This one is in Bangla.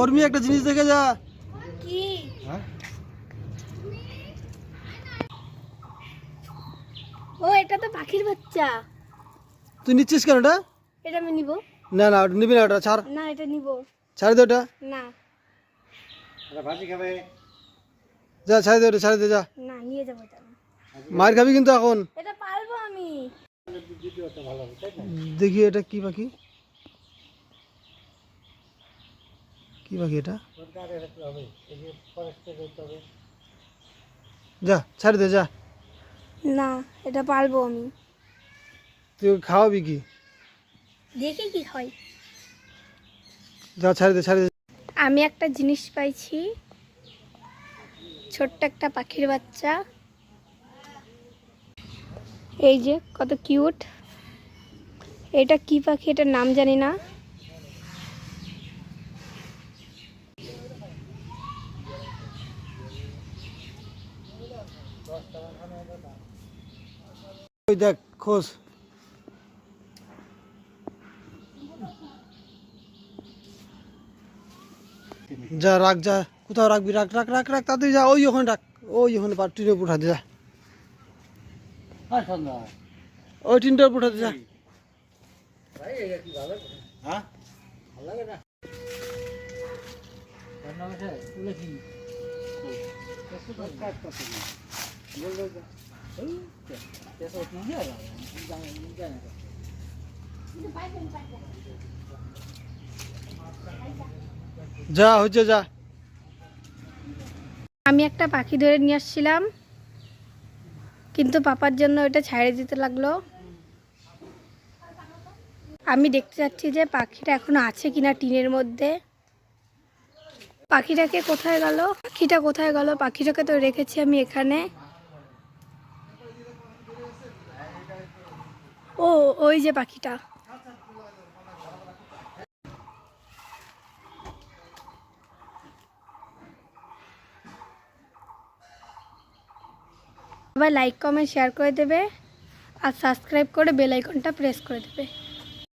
উর্মি একটা জিনিস দেখে যা। কি? ও এটা তো পাখির বাচ্চা। তুই নিচ্ছিস কেন ওটা এটা আমি নিব। না না ওটা নিবি না ওটা ছাড়। না এটা নিব। ছাড়ি দে ওটা। না। যা ছাড়ি দে ওটা ছাড়ি দে যা। না নিয়ে যাব এটা। মার খাবি কিন্তু এখন। এটা পারব আমি। দেখি এটা কি পাখি। কি পাখি এটা? যা ছাড়ি দে যা। না এটা পারব আমি। তুই খাওয়াবি কি? দেখি কি হয়। যা ছাড়ি দে ছাড়ি দে। আমি একটা জিনিস পাইছি। ছোট্ট একটা পাখির বাচ্চা। এই যে কত কিউট এটা কি পাখি? এটার নাম জানি না। ওই দেখ খোঁজ যা রাখ যা কোথাও রাখবি রাখ রাখ রাখ রাখ তাড়াতাড়ি যা ওই ওখানে রাখ ওই ওখানে পার টিনের উপর উঠাতে যা ওই টিনটার উপর উঠাতে যা যা, হচ্ছে যা। আমি একটা পাখি ধরে নিয়ে আসছিলাম, কিন্তু পাপার জন্য ওটা ছাড়ে দিতে লাগল। আমি দেখতে চাচ্ছি যে পাখিটা এখনও আছে কিনা টিনের মধ্যে। পাখিটাকে কোথায় গেল? পাখিটা কোথায় গেল? পাখিটাকে তো রেখেছি আমি এখানে। ও, ওই যে পাখিটা। সবাই লাইক কমেন্ট শেয়ার করে দেবে। আর সাবস্ক্রাইব করে বেল আইকনটা প্রেস করে দেবে।